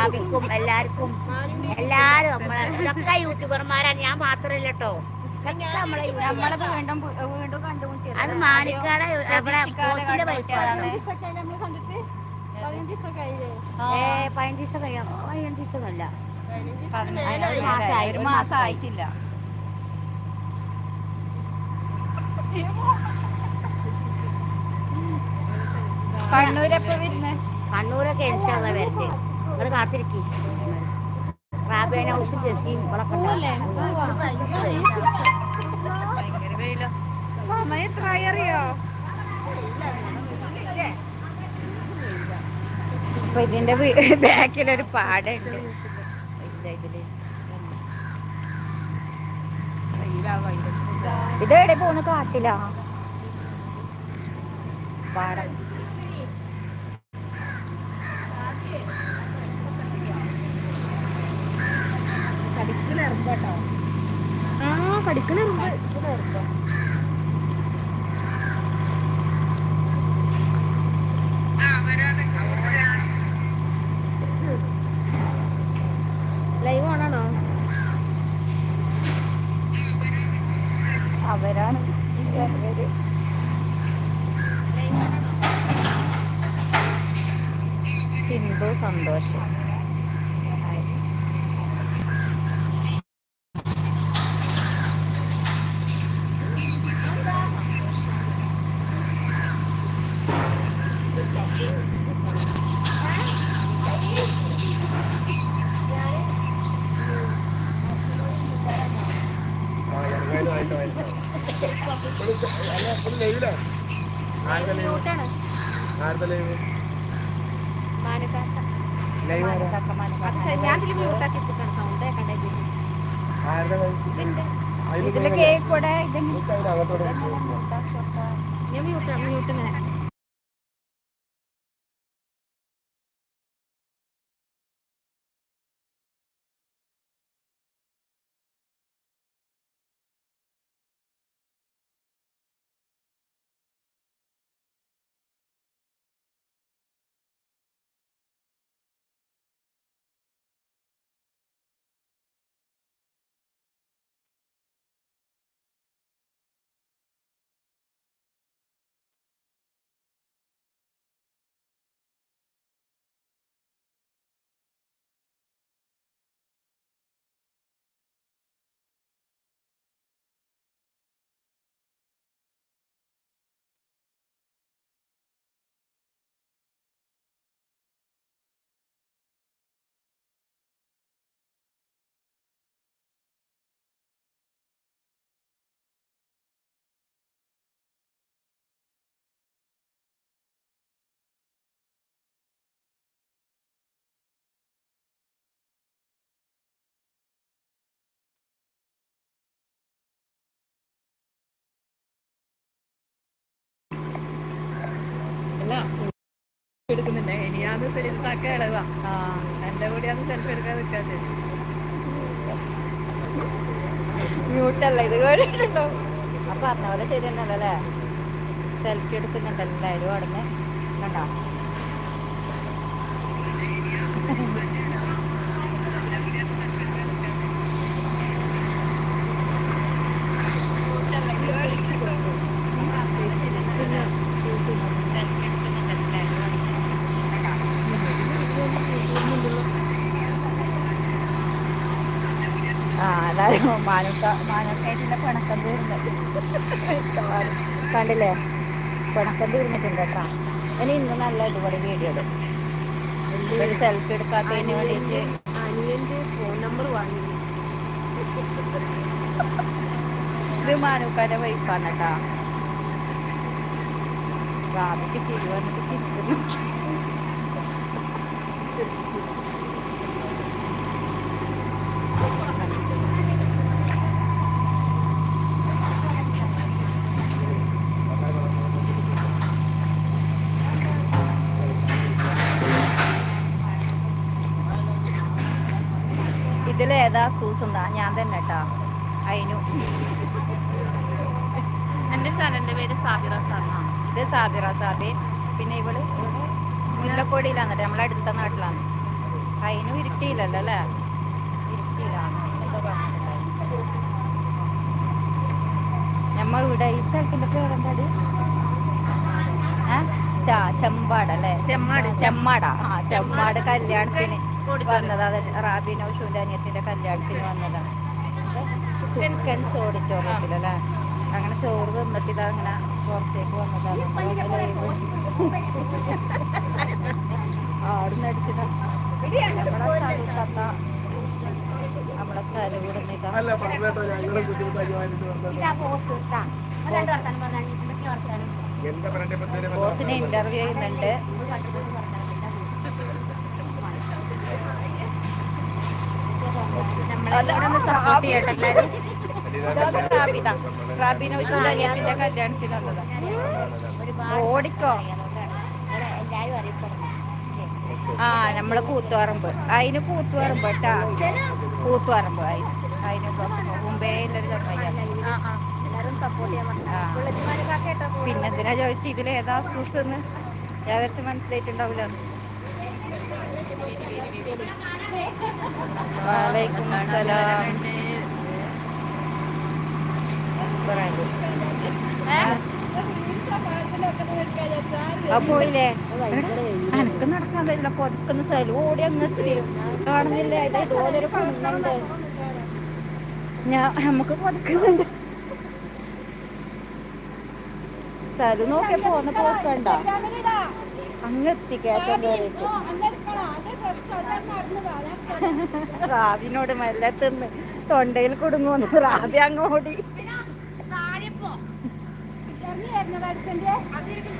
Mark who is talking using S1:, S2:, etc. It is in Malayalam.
S1: റാബിക്കും എല്ലാവർക്കും എല്ലാരും നമ്മളെ ഇതൊക്കെ യൂട്യൂബർമാരാണ്. ഞാൻ മാത്രല്ല കേട്ടോ നമ്മളെ അത് മാനിക്കാട് നമ്മളെ ബോസിന്റെ വൈഫാണ് ഏ പതിനഞ്ച് ദിവസം കഴിയാം പതിനഞ്ച്
S2: ദിവസമല്ല
S1: ഒരു
S2: മാസം
S1: മാസമായി.
S2: ആയിട്ടില്ല. കണ്ണൂരപ്പോ വരുന്നേ?
S1: കണ്ണൂരൊക്കെ ഇൻഷാല്ല വരട്ടെ കാത്തിരിക്കി. ജസീം ഇവളൊക്കെ
S2: സമയം അറിയോ? അപ്പൊ ഇതിന്റെ ബാക്കിലൊരു പാടുണ്ട് ഇതാ എവിടെ പോന്ന് കാട്ടിലാ. പാടം. ആ കടിക്കണ ലൈവ് ഓണാണോ അവരാണ്. സിന്ധു സന്തോഷം. ഇതിൽ കേക്ക് കൂടെ മ്യൂട്ട് ഇങ്ങനെ.
S3: എടുക്കുന്നുണ്ട്. ഇനിയാന്ന് സെലിത് തക്ക ഇളവാ. എന്റെ കൂടെയാന്ന് സെൽഫി എടുക്കാൻ നിൽക്കാതെ
S2: മ്യൂട്ടല്ല ഇത് കേട്ടിട്ടുണ്ടോ? ആ പറഞ്ഞ പോലെ ശരി തന്നെയല്ലോ അല്ലേ? സെൽഫി എടുക്കുന്നുണ്ടല്ലോ എല്ലാവരും അവിടെ കണ്ടോ? അതായത് മാനക്ക മാനക്കായിട്ടുള്ള പിണക്കം മിക്കവാറും. കണ്ടില്ലേ? പിണക്കം തീർന്നിട്ടുണ്ട് കേട്ടോ. ഇനി ഇന്ന് നല്ല അടിപൊളി വീഡിയോ ഇടും. ഒരു സെൽഫി എടുക്കാത്തതിന് വേണ്ടിയിട്ട്.
S3: അനിയന്റെ ഫോൺ നമ്പർ വാങ്ങി.
S2: ഇത് മാനൂക്കാന്റെ വൈഫാന്ന് കേട്ടാ. റാമിക്ക് ചിരി വന്നിട്ട് ചിരിക്കുന്നു. ഇതിലേതാ സൂസന്ത ഞാൻ തന്നെ കേട്ടാ അയിനു.
S3: എന്റെ ചാനലിന്റെ പേര് സാബിറ സാബിറ
S2: ഇത് സാബിറ സാബി. പിന്നെ ഇവൾ മുല്ലക്കൊടിയിലാന്നിട്ട് നമ്മളെ അടുത്ത നാട്ടിലാണ് അയിനു ഇരുട്ടിയില്ലല്ലോ അല്ലേ? ഇരുട്ടിയിലാണ്. എന്തോ നമ്മ ഇവിടെ ഈ സ്ഥലത്തിന്റെ പേരെന്താ ആ ചാ ചെമ്പാടല്ലേ?
S3: ചെമ്മാട്,
S2: ചെമ്മാടാ. ആ ചെമ്മാട് കല്യാണത്തിന്. വന്നത് അത് റാബി അനിയത്തിന്റെ കല്യാണത്തിന് വന്നതാണ്. ചിക്കൻസ് ഓഡിറ്റോറിയത്തിലല്ലേ അങ്ങനെ ചോറ് തിന്നിട്ട് ഇതാ അങ്ങനെ പുറത്തേക്ക് വന്നതാണ്. ആടുന്ന് അടിച്ചതാ നമ്മളെ സ്ഥലത്താത്ത ബോസിനെ ഇന്റർവ്യൂ ഇവിടെ നിൽക്കാം
S4: അല്ല പറഞ്ഞോ ഞങ്ങളെ ബുദ്ധിമുട്ടാക്കി വാങ്ങിട്ട് വന്നത്
S1: ഇതാ പോസ് കേട്ടാ രണ്ട് വർത്താനം പറഞ്ഞാൽ എന്തൊക്കെ വർത്താനം
S4: എന്റെ ഫ്രണ്ട് ഇപ്പൊ എന്തേലും
S2: ബോസിനെ ഇന്റർവ്യൂ ചെയ്യുന്നുണ്ട്
S3: നമ്മളെ സപ്പോർട്ട് ചെയ്യട്ടെ
S2: കല്യാണത്തിന് വന്നതാ ഓടിക്കോ ആ നമ്മൾ കൂത്തുപറമ്പ്. അതിന് കൂത്തുപറമ്പ് കേട്ടാ. കൂത്തുപറമ്പ് അതിന് അതിന് മുമ്പേ
S1: എല്ലാരും സപ്പോർട്ട്
S2: പിന്നെ എന്തിനാ ചോദിച്ചു? ഇതിൽ ഏതാ സൂസ് എന്ന്? ഏകദേശം മനസ്സിലായിട്ടുണ്ടാവില്ല വാലൈക്കും സലാം നടക്കാൻ പറ്റില്ല പൊതുക്കുന്ന സ്ഥലം ഓടി അങ്ങ് എത്തി കാണുന്നില്ല. പെണ്ണുണ്ട് ഞാൻ നമുക്ക് പൊതുക്കുന്നുണ്ട് സ്ഥലം നോക്കിയപ്പോ ഒന്ന് പോക്കണ്ട. അങ്ങെത്തി കയറിയിട്ട്. റാബിനോട് മല്ലത്തുനിന്ന് തൊണ്ടയിൽ കുടുങ്ങുന്നു. റാബി
S1: അങ്ങോടി അതിരിക്കും